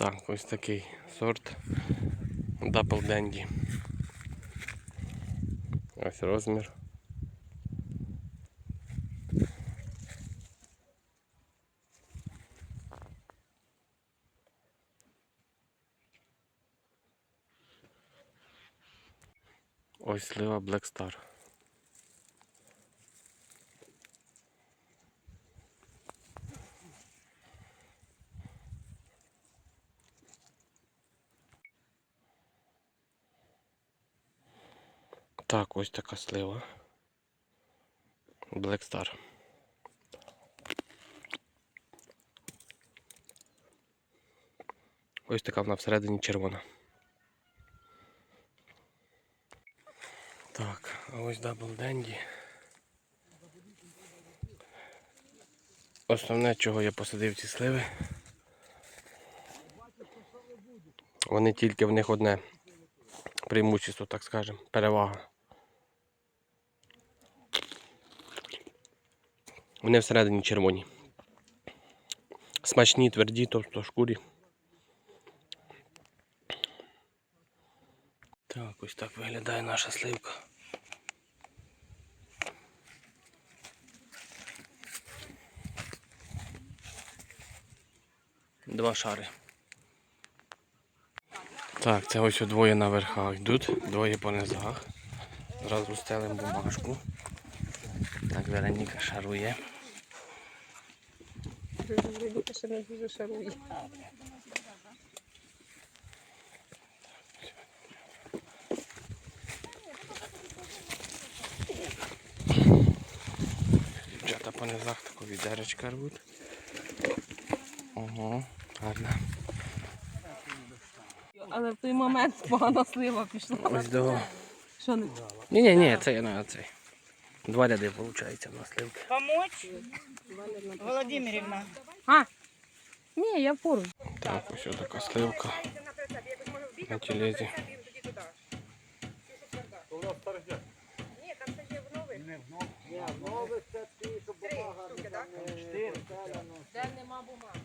Так, ось такий сорт Double Dandy. Ось розмір. Ось слива Black Star. Так, ось така слива. Black Star. Ось така вона всередині червона. Так, а ось Double Dandy. Основне, чого я посадив ці сливи. Вони тільки в них одне преимущество, так скажемо, перевага. Вони всередині червоні. Смачні, тверді, тобто шкурі. Так, ось так виглядає наша сливка. Два шари. Так, це ось двоє на верхах йдуть, двоє по низах. Зразу стелимо бумажку. Так, Вероніка шарує. Вероніка ще не дуже шарує. Дівчата по низах таку відеречка рвуть. Ого, гарно. Але в той момент погана слива пішла. Ось до. Що не Ні, ні, ні, це я на цей. Два ряди, виходить, у нас сливки. Помочь? Володимирівна. А, не, я пору. Так, ось така сливка. На тілезі. Де нема бумаги?